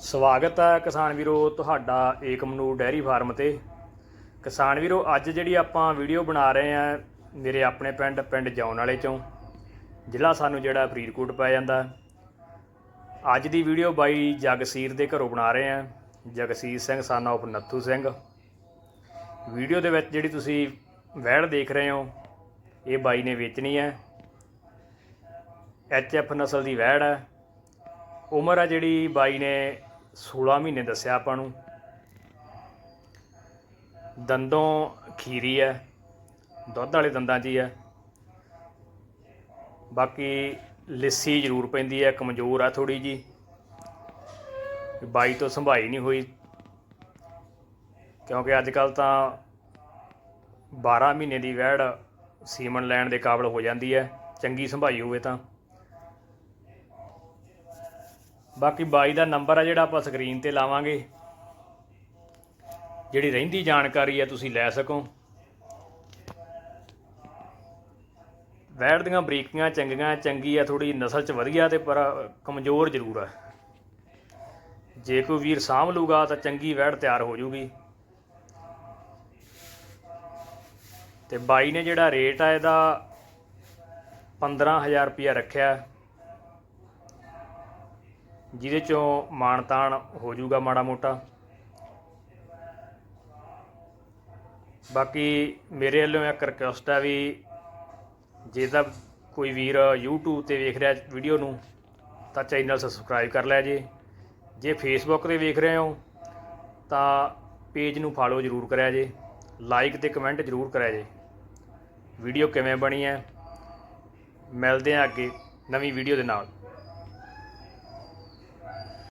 ਸਵਾਗਤ ਹੈ ਕਿਸਾਨ ਵੀਰੋ, ਤੁਹਾਡਾ ਏਕਮਨੂਰ ਡੈਰੀ ਫਾਰਮ ਤੇ। ਕਿਸਾਨ ਵੀਰੋ, ਅੱਜ ਜਿਹੜੀ ਆਪਾਂ ਵੀਡੀਓ ਬਣਾ ਰਹੇ ਆ ਮੇਰੇ ਆਪਣੇ ਪਿੰਡ ਪਿੰਡ ਜੌਨ ਵਾਲੇ ਚੋਂ। ਜ਼ਿਲ੍ਹਾ ਸਾਨੂੰ ਜਿਹੜਾ ਫਰੀਦਕੋਟ ਪੈ ਜਾਂਦਾ। ਅੱਜ ਦੀ ਵੀਡੀਓ ਬਾਈ ਜਗਸੀਰ ਦੇ ਘਰੋਂ ਬਣਾ ਰਹੇ ਆ Jagsir Singh son of Nathu Singh. Video ਦੇ ਵਿੱਚ ਜਿਹੜੀ ਤੁਸੀਂ ਵਹਿੜ ਦੇਖ ਰਹੇ ਹੋ, ਇਹ ਬਾਈ ਨੇ ਵੇਚਣੀ ਹੈ। ਐਚ ਐਫ ਨਸਲ ਦੀ ਵਹਿੜ ਹੈ। ਉਮਰ ਆ ਜਿਹੜੀ ਬਾਈ ਨੇ 16 ਮਹੀਨੇ ਦੱਸਿਆ ਆਪਾਂ ਨੂੰ। ਦੰਦੋਂ ਖੀਰੀ ਹੈ, ਦੁੱਧ ਵਾਲੇ ਦੰਦਾਂ 'ਚ ਹੀ ਹੈ। ਬਾਕੀ ਲਿੱਸੀ ਜ਼ਰੂਰ ਪੈਂਦੀ ਹੈ, ਕਮਜ਼ੋਰ ਆ ਥੋੜੀ ਜੀ ਬਾਈ ਤੋਂ ਸੰਭਾਈ ਨਹੀਂ ਹੋਈ। ਕਿਉਂਕਿ ਅੱਜ ਕੱਲ ਤਾਂ 12 ਮਹੀਨੇ ਦੀ ਵਹਿੜ ਸੀਮਨ ਲੈਣ ਦੇ ਕਾਬਲ ਹੋ ਜਾਂਦੀ ਹੈ। ਚੰਗੀ ਸੰਭਾਈ ਹੋਵੇ ਤਾਂ। ਬਾਕੀ ਬਾਈ ਦਾ ਨੰਬਰ ਆ ਜਿਹੜਾ ਆਪਾਂ ਸਕਰੀਨ ਤੇ ਲਾਵਾਂਗੇ। ਜਿਹੜੀ ਰਹਿੰਦੀ ਜਾਣਕਾਰੀ ਆ ਤੁਸੀਂ ਲੈ ਸਕੋ। ਵੈੜ ਦੀਆਂ ਬਰੀਕੀਆਂ ਚੰਗੀਆਂ, ਚੰਗੀ ਆ ਥੋੜੀ ਨਸਲ ਚ ਵਧੀਆ ਤੇ ਪਰ ਕਮਜ਼ੋਰ ਜ਼ਰੂਰ ਆ। ਜੇ ਕੋਈ ਵੀਰ ਸਾਂਭ ਲੂਗਾ ਤਾਂ ਚੰਗੀ ਵੈੜ ਤਿਆਰ ਹੋ ਜੂਗੀ। ਤੇ ਬਾਈ ਨੇ ਜਿਹੜਾ ਰੇਟ ਆ ਇਹਦਾ 15000 ਰੁਪਇਆ ਰੱਖਿਆ। ਜਿਹਦੇ ਚੋਂ ਮਾਨਤਾਨ ਹੋ ਜਾਊਗਾ ਮਾੜਾ ਮੋਟਾ। ਬਾਕੀ ਮੇਰੇ ਵੱਲੋਂ ਇੱਕ ਰਿਕੁਐਸਟ ਆ ਵੀ ਜੇ ਤਾਂ ਕੋਈ ਵੀਰ YouTube ਤੇ ਵੇਖ ਰਿਹਾ ਵੀਡੀਓ ਨੂੰ, ਤਾਂ ਚੈਨਲ ਸਬਸਕ੍ਰਾਈਬ ਕਰ ਲਿਆ ਜੇ। ਜੇ Facebook ਤੇ ਵੇਖ ਰਹੇ ਹੋ, ਤਾਂ ਪੇਜ ਨੂੰ ਫਾਲੋ ਜ਼ਰੂਰ ਕਰਿਆ ਜੇ। ਲਾਈਕ ਤੇ ਕਮੈਂਟ ਜ਼ਰੂਰ ਕਰਿਆ ਜੇ। ਵੀਡੀਓ ਕਿਵੇਂ ਬਣੀ ਹੈ? ਮਿਲਦੇ ਹਾਂ ਅੱਗੇ ਨਵੀਂ ਵੀਡੀਓ ਦੇ ਨਾਲ।